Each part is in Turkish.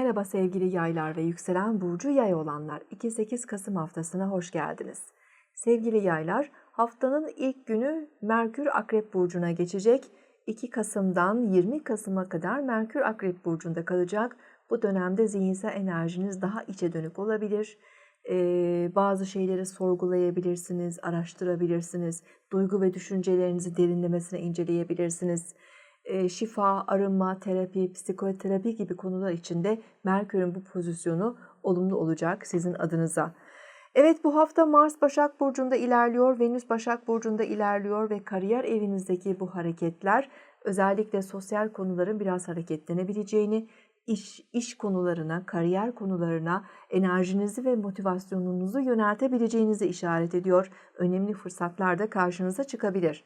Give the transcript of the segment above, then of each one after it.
Merhaba sevgili yaylar ve yükselen burcu yay olanlar. 2-8 Kasım haftasına hoş geldiniz. Sevgili yaylar, haftanın ilk günü Merkür Akrep Burcu'na geçecek. 2 Kasım'dan 20 Kasım'a kadar Merkür Akrep Burcu'nda kalacak. Bu dönemde zihinsel enerjiniz daha içe dönük olabilir. Ee, bazı şeyleri sorgulayabilirsiniz, araştırabilirsiniz. Duygu ve düşüncelerinizi derinlemesine inceleyebilirsiniz şifa, arınma, terapi, psikoterapi gibi konular içinde Merkür'ün bu pozisyonu olumlu olacak sizin adınıza. Evet bu hafta Mars Başak Burcu'nda ilerliyor, Venüs Başak Burcu'nda ilerliyor ve kariyer evinizdeki bu hareketler özellikle sosyal konuların biraz hareketlenebileceğini, iş, iş konularına, kariyer konularına enerjinizi ve motivasyonunuzu yöneltebileceğinizi işaret ediyor. Önemli fırsatlar da karşınıza çıkabilir.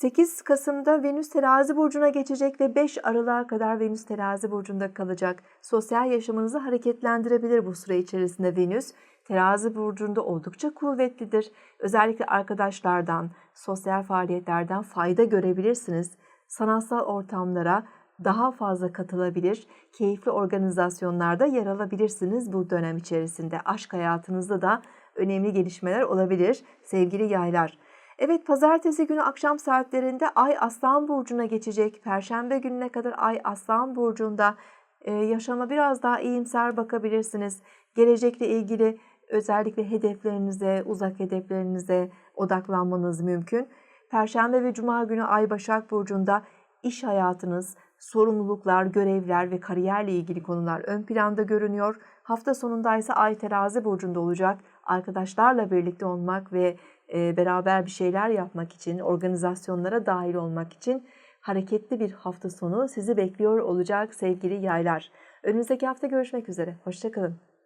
8 Kasım'da Venüs terazi burcuna geçecek ve 5 Aralık'a kadar Venüs terazi burcunda kalacak. Sosyal yaşamınızı hareketlendirebilir bu süre içerisinde Venüs. Terazi burcunda oldukça kuvvetlidir. Özellikle arkadaşlardan, sosyal faaliyetlerden fayda görebilirsiniz. Sanatsal ortamlara daha fazla katılabilir, keyifli organizasyonlarda yer alabilirsiniz bu dönem içerisinde. Aşk hayatınızda da önemli gelişmeler olabilir sevgili yaylar. Evet pazartesi günü akşam saatlerinde Ay Aslan Burcu'na geçecek. Perşembe gününe kadar Ay Aslan Burcu'nda e, yaşama biraz daha iyimser bakabilirsiniz. Gelecekle ilgili özellikle hedeflerinize, uzak hedeflerinize odaklanmanız mümkün. Perşembe ve Cuma günü Ay Başak Burcu'nda iş hayatınız, sorumluluklar, görevler ve kariyerle ilgili konular ön planda görünüyor. Hafta sonunda ise Ay Terazi Burcu'nda olacak. Arkadaşlarla birlikte olmak ve beraber bir şeyler yapmak için, organizasyonlara dahil olmak için hareketli bir hafta sonu sizi bekliyor olacak sevgili yaylar. Önümüzdeki hafta görüşmek üzere. Hoşçakalın.